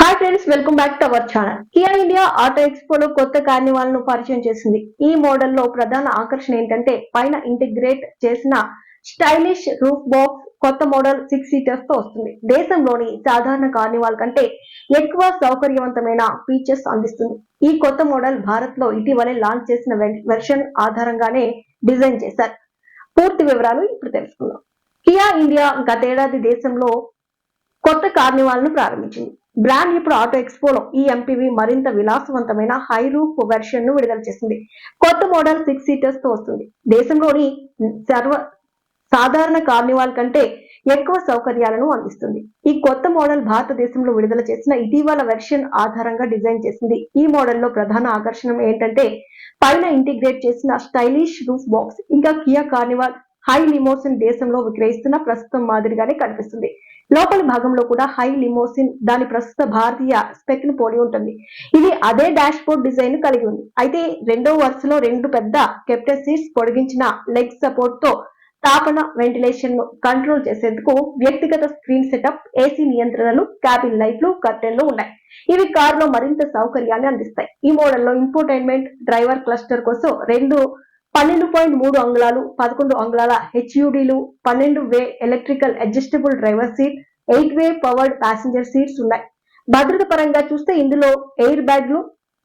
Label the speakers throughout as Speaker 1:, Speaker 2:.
Speaker 1: Hi friends welcome back to our channel Kia India auto ఎక్స్పోలో కొత్త కార్నివాల్ను పరిచయం చేసింది. ఈ మోడల్లో ప్రధాన ఆకర్షణ ఏంటంటే పైన ఇంటిగ్రేట్ చేసిన స్టైలిష్ రూఫ్ బాక్స్ కొత్త మోడల్ సిక్స్ సీటర్స్తో వస్తుంది. దేశంలోని సాధారణ కార్నివాల్ కంటే ఎక్కువ సౌకర్యవంతమైన ఫీచర్స్ అందిస్తుంది. ఈ కొత్త మోడల్ భారత్లో ఇటీవలే లాంచ్ చేసిన వెర్షన్ ఆధారంగానే డిజైన్ చేశారు. పూర్తి వివరాలు ఇప్పుడు తెలుసుకుందాం. కియా ఇండియా గతేడాది దేశంలో కొత్త కార్నివాల్ను ప్రారంభించింది. బ్రాండ్ ఇప్పుడు ఆటో ఎక్స్పోలో ఈ ఎంపీవి మరింత విలాసవంతమైన హై రూఫ్ వెర్షన్ను విడుదల చేసింది. కొత్త మోడల్ సిక్స్ సీటర్స్తో వస్తుంది. దేశంలోని సర్వ సాధారణ కార్నివాల్ కంటే ఎక్కువ సౌకర్యాలను అందిస్తుంది. ఈ కొత్త మోడల్ భారతదేశంలో విడుదల చేసిన ఇటీవల వెర్షన్ ఆధారంగా డిజైన్ చేసింది. ఈ మోడల్లో ప్రధాన ఆకర్షణ ఏంటంటే పైన ఇంటిగ్రేట్ చేసిన స్టైలిష్ రూఫ్ బాక్స్ ఇంకా కియా కార్నివాల్ హై లిమోసిన్ దేశంలో విక్రయిస్తున్న ప్రస్తుతం మాదిరిగానే కనిపిస్తుంది. లోపలి భాగంలో కూడా హై లిమోసిన్ దాని ప్రస్తుత భారతీయ స్పెక్ను పోలి ఉంటుంది. ఇది అదే డాష్ బోర్డ్ డిజైన్ కలిగి ఉంది. అయితే రెండో వరుసలో రెండు పెద్ద కెప్టెన్ సీట్స్ పొడిగించిన లెగ్ సపోర్ట్తో తాపన వెంటిలేషన్ను కంట్రోల్ చేసేందుకు వ్యక్తిగత స్క్రీన్ సెటప్ ఏసీ నియంత్రణలు క్యాబిన్ లైట్లు కర్టెన్లు ఉన్నాయి. ఇవి కారులో మరింత సౌకర్యాన్ని అందిస్తాయి. ఈ మోడల్లో ఇంపోర్టైన్మెంట్ డ్రైవర్ క్లస్టర్ కోసం రెండు పన్నెండు పాయింట్ మూడు అంగుళాలు పదకొండు అంగుళాల హెచ్యుడీలు పన్నెండు way electrical adjustable driver seat eight way powered passenger seats ఉన్నాయి. భద్రత పరంగా చూస్తే ఇందులో ఎయిర్ బ్యాగ్లు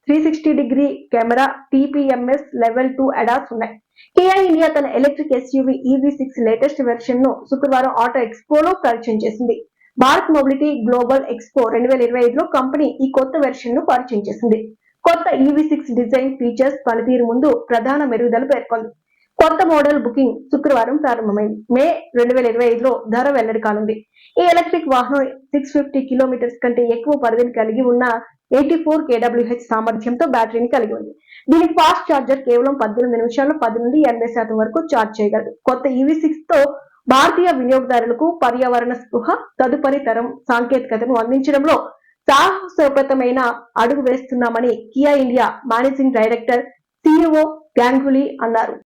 Speaker 1: three sixty degree camera TPMS level two ADAS ఉన్నాయి. కేఐ ఇండియా తన electric SUV EV six latest వెర్షన్ను శుక్రవారం ఆటో ఎక్స్పోలో పరిచయం చేసింది. భారత్ మొబిలిటీ గ్లోబల్ ఎక్స్పో రెండు వేల ఇరవై ఐదులో కంపెనీ ఈ కొత్త వెర్షన్ను పరిచయం చేసింది. కొత్త ఈవీ సిక్స్ డిజైన్ ఫీచర్స్ పనితీరు ముందు ప్రధాన మెరుగుదల పేర్కొంది. కొత్త మోడల్ బుకింగ్ శుక్రవారం ప్రారంభమైంది. మే రెండు వేల ఇరవై ఐదులో ధర వెల్లడి కానుంది. ఈ ఎలక్ట్రిక్ వాహనం సిక్స్ ఫిఫ్టీ కిలోమీటర్స్ కంటే ఎక్కువ పరిధిని కలిగి ఉన్న ఎయిటీ ఫోర్ కేడబ్ల్యూహెచ్ సామర్థ్యంతో బ్యాటరీని కలిగి ఉంది. దీని ఫాస్ట్ ఛార్జర్ కేవలం పద్దెనిమిది నిమిషాల్లో పది నుండి ఎనభై శాతం వరకు ఛార్జ్ చేయగలదు. కొత్త ఈవీ సిక్స్తో భారతీయ వినియోగదారులకు పర్యావరణ స్పృహ తదుపరి తరం సాంకేతికతను అందించడంలో సాహసోపేతమైన అడుగు వేస్తున్నామని Kia India managing director CEO Gwanggu Lee అన్నారు.